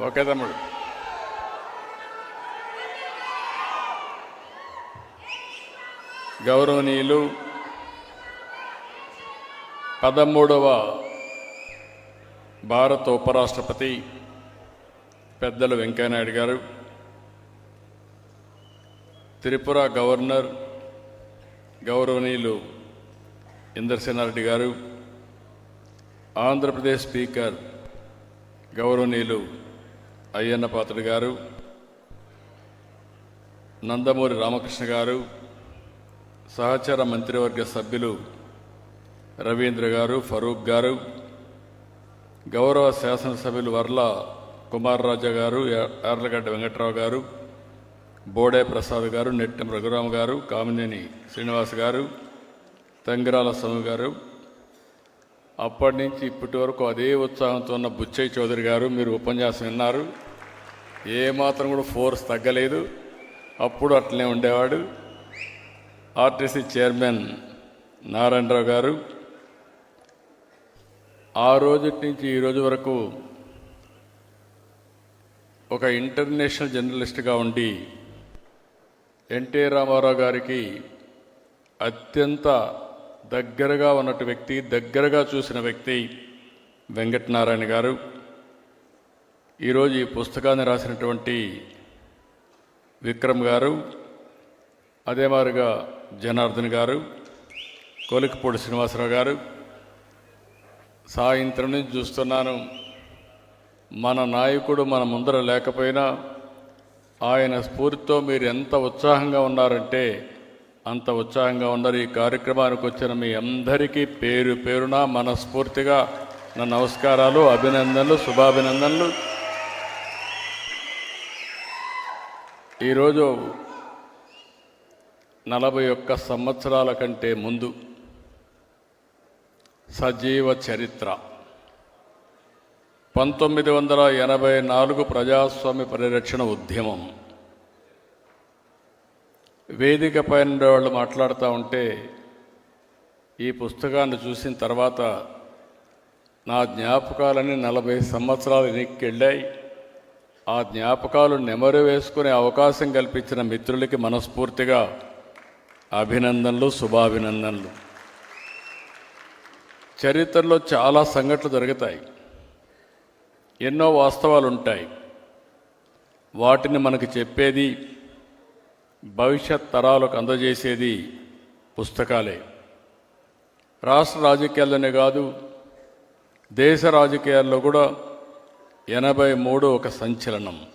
Okay తమ్ముడు. గౌరవనీయులు పదమూడవ భారత ఉపరాష్ట్రపతి పెద్దలు వెంకయ్యనాయుడు గారు త్రిపుర గవర్నర్ గౌరవనీయులు ఇంద్రసేనారెడ్డి గారు ఆంధ్రప్రదేశ్ స్పీకర్ గౌరవనీయులు అయ్యన్న పాత్రుడు గారు నందమూరి రామకృష్ణ గారు సహచర మంత్రివర్గ సభ్యులు రవీంద్ర గారు ఫరూక్ గారు గౌరవ శాసనసభ్యులు వర్ల కుమారరాజా గారు యార్లగడ్డ వెంకట్రావు గారు బోడే ప్రసాద్ గారు నెట్టెం రఘురామ గారు కామినేని శ్రీనివాస్ గారు తంగిరాల స్వామి గారు. అప్పటి నుంచి ఇప్పటి వరకు అదే ఉత్సాహంతో ఉన్న బుచ్చయ్య చౌదరి గారు మీరు ఉపన్యాసం విన్నారు. ఏమాత్రం కూడా ఫోర్స్ తగ్గలేదు. అప్పుడు అట్లనే ఉండేవాడు. ఆర్టీసీ చైర్మన్ నారాయణరావు గారు ఆ రోజు నుంచి ఈ రోజు వరకు ఒక ఇంటర్నేషనల్ జర్నలిస్ట్గా ఉండి ఎన్టీ రామారావు గారికి అత్యంత దగ్గరగా ఉన్నట్టు వ్యక్తి దగ్గరగా చూసిన వ్యక్తి వెంకటనారాయణ గారు. ఈరోజు ఈ పుస్తకాన్ని రాసినటువంటి విక్రమ్ గారు అదే మాదిరిగా జనార్దన్ గారు కోలికపూడి శ్రీనివాసరావు గారు సాయంత్రం నుంచి చూస్తున్నాను. మన నాయకుడు మన ముందర లేకపోయినా ఆయన స్ఫూర్తితో మీరు ఎంత ఉత్సాహంగా ఉన్నారంటే అంత ఉత్సాహంగా ఉన్నారు. ఈ కార్యక్రమానికి వచ్చిన మీ అందరికీ పేరు పేరున మనస్ఫూర్తిగా నా నమస్కారాలు అభినందనలు శుభాభినందనలు. ఈరోజు నలభై ఒక్క సంవత్సరాల కంటే ముందు సజీవ చరిత్ర. పంతొమ్మిది వందల ఎనభై నాలుగు ప్రజాస్వామ్య పరిరక్షణ ఉద్యమం. వేదిక పైన వాళ్ళు మాట్లాడుతూ ఉంటే ఈ పుస్తకాన్ని చూసిన తర్వాత నా జ్ఞాపకాలన్నీ నలభై సంవత్సరాలు వెనక్కి ఆ జ్ఞాపకాలు నెమరు వేసుకునే అవకాశం కల్పించిన మిత్రులకి మనస్ఫూర్తిగా అభినందనలు శుభాభినందనలు. చరిత్రలో చాలా సంఘటనలు జరుగుతాయి. ఎన్నో వాస్తవాలు ఉంటాయి. వాటిని మనకు చెప్పేది భవిష్యత్ తరాలకు అందజేసేది పుస్తకాలే. రాష్ట్ర రాజకీయాల్లోనే కాదు దేశ రాజకీయాల్లో కూడా ఎనభై మూడు ఒక సంచలనం.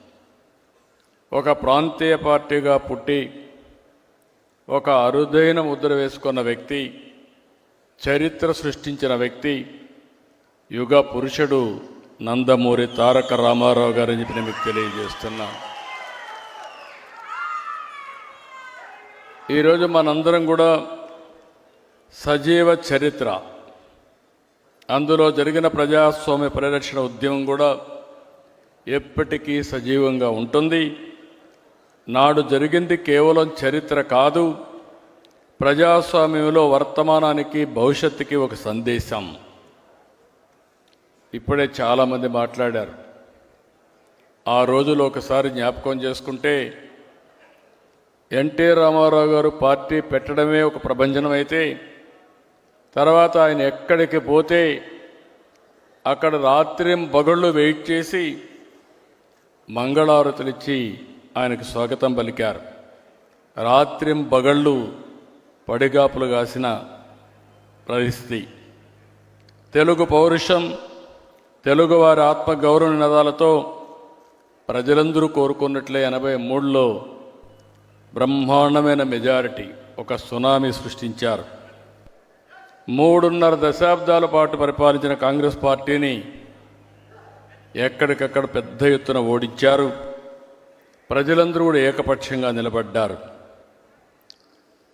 ఒక ప్రాంతీయ పార్టీగా పుట్టి ఒక అరుదైన ముద్ర వేసుకున్న వ్యక్తి చరిత్ర సృష్టించిన వ్యక్తి యుగ పురుషుడు నందమూరి తారక రామారావు గారని చెప్పి మీకు తెలియజేస్తున్నా. ఈరోజు మనందరం కూడా సజీవ చరిత్ర. అందులో జరిగిన ప్రజాస్వామ్య పరిరక్షణ ఉద్యమం కూడా ఎప్పటికీ సజీవంగా ఉంటుంది. నాడు జరిగింది కేవలం చరిత్ర కాదు ప్రజాస్వామ్యంలో వర్తమానానికి భవిష్యత్తుకి ఒక సందేశం. ఇప్పుడే చాలామంది మాట్లాడారు. ఆ రోజులో ఒకసారి జ్ఞాపకం చేసుకుంటే ఎన్టీ రామారావు గారు పార్టీ పెట్టడమే ఒక ప్రభంజనం అయితే తర్వాత ఆయన ఎక్కడికి పోతే అక్కడ రాత్రి పగళ్ళు వెయిట్ చేసి మంగళారతులిచ్చి ఆయనకు స్వాగతం పలికారు. రాత్రిం బగళ్ళు పడిగాపులు కాసిన పరిస్థితి తెలుగు పౌరుషం తెలుగువారి ఆత్మగౌరవ నినాదాలతో ప్రజలందరూ కోరుకున్నట్లే ఎనభై మూడులో బ్రహ్మాండమైన మెజారిటీ ఒక సునామీ సృష్టించారు. మూడున్నర దశాబ్దాల పాటు పరిపాలించిన కాంగ్రెస్ పార్టీని ఎక్కడికక్కడ పెద్ద ఎత్తున ఓడించారు. ప్రజలందరూ కూడా ఏకపక్షంగా నిలబడ్డారు.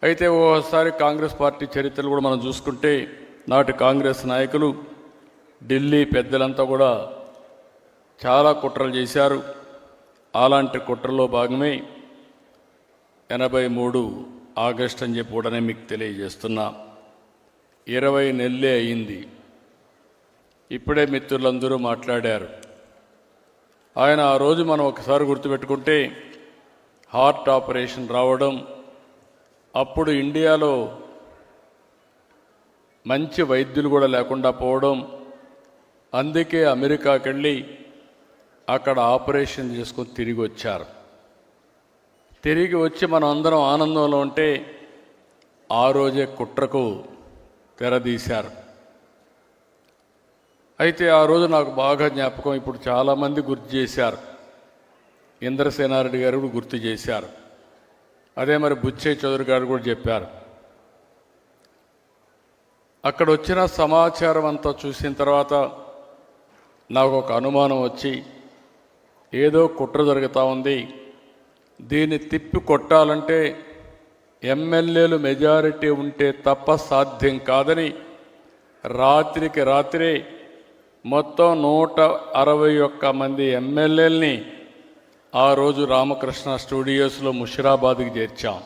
అయితే ఓసారి కాంగ్రెస్ పార్టీ చరిత్రలు కూడా మనం చూసుకుంటే నాటి కాంగ్రెస్ నాయకులు ఢిల్లీ పెద్దలంతా కూడా చాలా కుట్రలు చేశారు. అలాంటి కుట్రలో భాగమే ఎనభై మూడు ఆగస్ట్ అని చెప్పి కూడా మీకు తెలియజేస్తున్నా. ఇరవై నెలలే అయింది. ఇప్పుడే మిత్రులందరూ మాట్లాడారు. ఆయన ఆ రోజు మనం ఒకసారి గుర్తుపెట్టుకుంటే హార్ట్ ఆపరేషన్ రావడం అప్పుడు ఇండియాలో మంచి వైద్యులు కూడా లేకుండా పోవడం అందుకే అమెరికాకి వెళ్ళి అక్కడ ఆపరేషన్ చేసుకొని తిరిగి వచ్చారు. తిరిగి వచ్చి మనం అందరం ఆనందంలో ఉంటే ఆ రోజే కుట్రకు తెరదీశారు అయితే ఆ రోజు నాకు బాగా జ్ఞాపకం. ఇప్పుడు చాలామంది గుర్తు చేశారు. ఇంద్రసేనారెడ్డి గారు కూడా గుర్తు చేశారు. అదే మరి బుచ్చయ్య చౌదరి గారు కూడా చెప్పారు. అక్కడ వచ్చిన సమాచారం అంతా చూసిన తర్వాత నాకు ఒక అనుమానం వచ్చి ఏదో కుట్ర జరుగుతూ ఉంది. దీన్ని తిప్పి కొట్టాలంటే ఎమ్మెల్యేలు మెజారిటీ ఉంటే తప్ప సాధ్యం కాదని రాత్రికి రాత్రే మొత్తం నూట అరవై ఒక్క మంది ఎమ్మెల్యేలని ఆ రోజు రామకృష్ణ స్టూడియోస్లో ముషిరాబాద్కి చేర్చాం.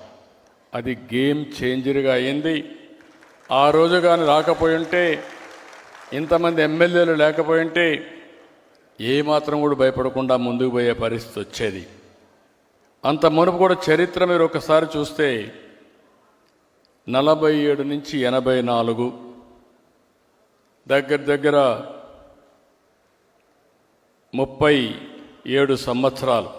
అది గేమ్ చేంజర్గా అయింది. ఆ రోజు కానీ రాకపోయి ఉంటే ఇంతమంది ఎమ్మెల్యేలు లేకపోయి ఉంటే ఏమాత్రం కూడా భయపడకుండా ముందుకు పోయే పరిస్థితి వచ్చేది. అంత మునుపు కూడా చరిత్ర మీరు ఒకసారి చూస్తే నలభై ఏడు నుంచి ఎనభై నాలుగు దగ్గర దగ్గర ముప్పై ఏడు సంవత్సరాలు.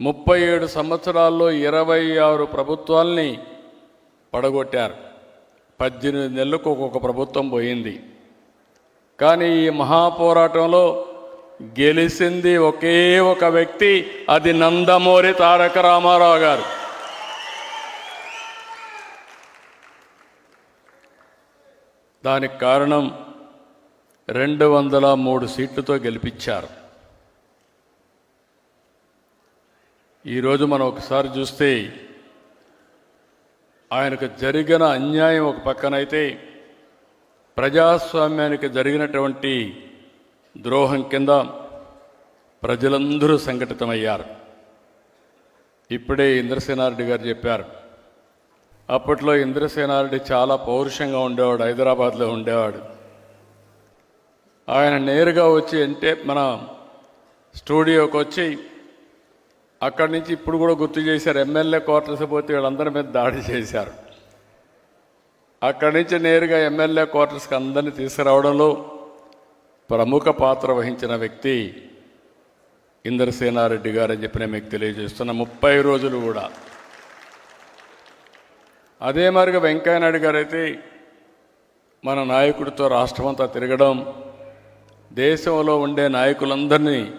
ముప్పై ఏడు సంవత్సరాల్లో ఇరవై ఆరు ప్రభుత్వాల్ని పడగొట్టారు. పద్దెనిమిది నెలలకు ఒక్కొక్క ప్రభుత్వం పోయింది. కానీ ఈ మహాపోరాటంలో గెలిచింది ఒకే ఒక వ్యక్తి అది నందమూరి తారక రామారావు గారు. దానికి కారణం రెండు వందల మూడు సీట్లతో గెలిపించారు. ఈరోజు మనం ఒకసారి చూస్తే ఆయనకు జరిగిన అన్యాయం ఒక పక్కనైతే ప్రజాస్వామ్యానికి జరిగినటువంటి ద్రోహం కింద ప్రజలందరూ సంఘటితమయ్యారు. ఇప్పుడే ఇంద్రసేనారెడ్డి గారు చెప్పారు అప్పట్లో ఇంద్రసేనారెడ్డి చాలా పౌరుషంగా ఉండేవాడు హైదరాబాద్లో ఉండేవాడు. ఆయన నేరుగా వచ్చి అంటే మన స్టూడియోకి వచ్చి అక్కడి నుంచి ఇప్పుడు కూడా గుర్తు చేశారు ఎమ్మెల్యే క్వార్టర్స్ పోతే వీళ్ళందరి మీద దాడి చేశారు. అక్కడి నుంచి నేరుగా ఎమ్మెల్యే క్వార్టర్స్కి అందరినీ తీసుకురావడంలో ప్రముఖ పాత్ర వహించిన వ్యక్తి ఇంద్రసేనారెడ్డి గారు అని చెప్పి నేను మీకు తెలియజేస్తున్న. ముప్పై రోజులు కూడా. అదే మరిగా వెంకయ్యనాయుడు గారు అయితే మన నాయకుడితో రాష్ట్రమంతా తిరగడం దేశంలో ఉండే నాయకులందరినీ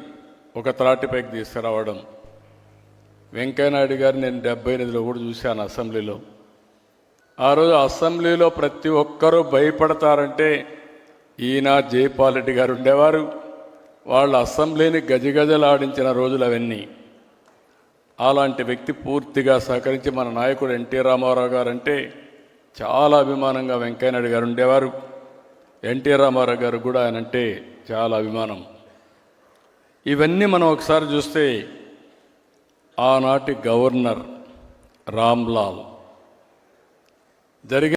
ఒక త్రాటిపైకి తీసుకురావడం. వెంకయ్యనాయుడు గారు నేను డెబ్బై ఎనిమిదిలో కూడా చూశాను అసెంబ్లీలో. ఆ రోజు అసెంబ్లీలో ప్రతి ఒక్కరూ భయపడతారంటే ఈయన జైపాల్ రెడ్డి గారు ఉండేవారు. వాళ్ళు అసెంబ్లీని గజగజలాడించిన రోజులు అవన్నీ. అలాంటి వ్యక్తి పూర్తిగా సహకరించి మన నాయకుడు ఎన్టీ రామారావు గారు అంటే చాలా అభిమానంగా వెంకయ్యనాయుడు గారు ఉండేవారు. ఎన్టీ రామారావు గారు కూడా ఆయన అంటే చాలా అభిమానం. ఇవన్నీ మనం ఒకసారి చూస్తే ఆనాటి గవర్నర్ రామ్లాల్ జరిగే